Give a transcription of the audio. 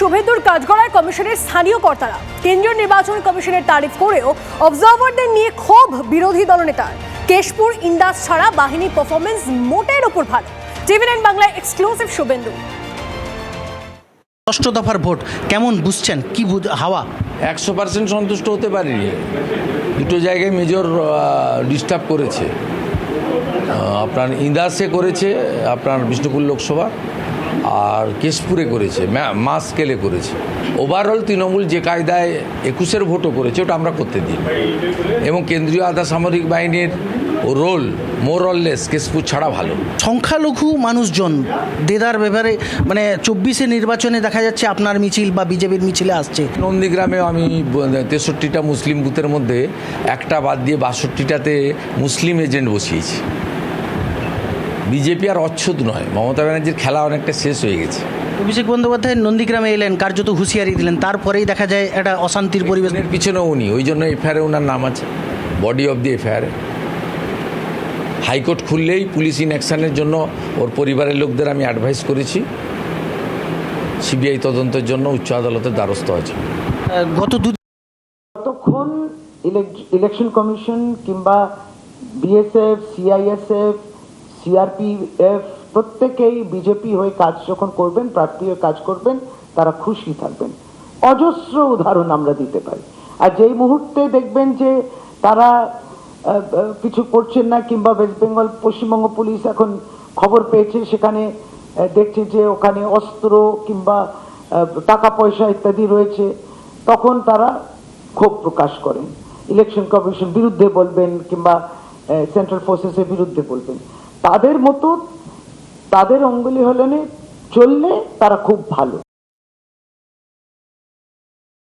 শুভেন্দুর কাঠগড়ায় কমিশনের স্থানীয় কর্তারা কেন্দ্রীয় নির্বাচন কমিশনের তারিফ করেও অবজারভারদের নিয়ে ক্ষোভ বিরোধী দলনেতার। কেশপুর ইন্দাস ছাড়া বাহিনী পারফরমেন্স মোটের ওপর ভালো। টিভি নাইন বাংলায় এক্সক্লুসিভ শুভেন্দু। ষষ্ঠ দফার ভোট কেমন বুঝছেন? কি হাওয়া? একশো পার্সেন্ট সন্তুষ্ট হতে পারিনি। দুটো জায়গায় মেজর ডিস্টার্ব করেছে। আপনার ইন্দাসে করেছে আপনার বিষ্ণুপুর লোকসভা। আর কেশপুরে করেছে মাস স্কেলে করেছে। ওভারঅল তৃণমূল যে কায়দায় একুশের ভোটও করেছে ওটা আমরা করতে দিই এবং কেন্দ্রীয় আধা সামরিক বাহিনীর রোল মোরললেস কেশপুর ছাড়া ভালো। সংখ্যালঘু মানুষজন দেদার ব্যাপারে মানে চব্বিশে নির্বাচনে দেখা যাচ্ছে আপনার মিছিল বা বিজেপির মিছিলে আসছে। নন্দীগ্রামে আমি তেষট্টিটা মুসলিম বুথের মধ্যে একটা বাদ দিয়ে বাষট্টিটাতে মুসলিম এজেন্ট বসিয়েছি। বিজেপি আর অচ্ছুত নয়। মমতা ব্যানার্জির খেলা অনেকটা শেষ হয়ে গেছে। অভিষেক বন্দ্যোপাধ্যায় নন্দীগ্রামে এলেন কার্যত হুঁশিয়ারি দিলেন। তারপরেই দেখা যায় একটা অশান্তির পরিবেশ। এর পিছনেও উনি ওই জন্য এফআইআরে ওনার নাম আছে। বডি অফ দি এফআইআরে হাইকোর্ট খুললেই পুলিশ ইন অ্যাকশনের জন্য ওর পরিবারের লোকদের আমি অ্যাডভাইস করেছি। সিবিআই তদন্তের জন্য উচ্চ আদালতের দ্বারস্থ হয়েছে আহ, গত দু যতক্ষণ ইলেকশন কমিশন কিংবা বিএসএফ সিআইএসএফ সিআরপিএফ প্রত্যেকেই বিজেপি হয়ে কাজ যখন করবেন, প্রার্থী হয়ে কাজ করবেন, তারা খুশি থাকবেন। অজস্র উদাহরণ আমরা দিতে পারি। আর যেই মুহূর্তে দেখবেন যে তারা কিছু করছেন না, কিংবা ওয়েস্ট বেঙ্গল পশ্চিমবঙ্গ পুলিশ এখন খবর পেয়েছে, সেখানে দেখছে যে ওখানে অস্ত্র কিংবা টাকা পয়সা ইত্যাদি রয়েছে, তখন তারা ক্ষোভ প্রকাশ করেন। ইলেকশন কমিশন বিরুদ্ধে বলবেন, কিংবা সেন্ট্রাল ফোর্সেসের বিরুদ্ধে বলবেন। তাদের মতো তাদের অঙ্গুলি হলনে চললে তারা খুব ভালো।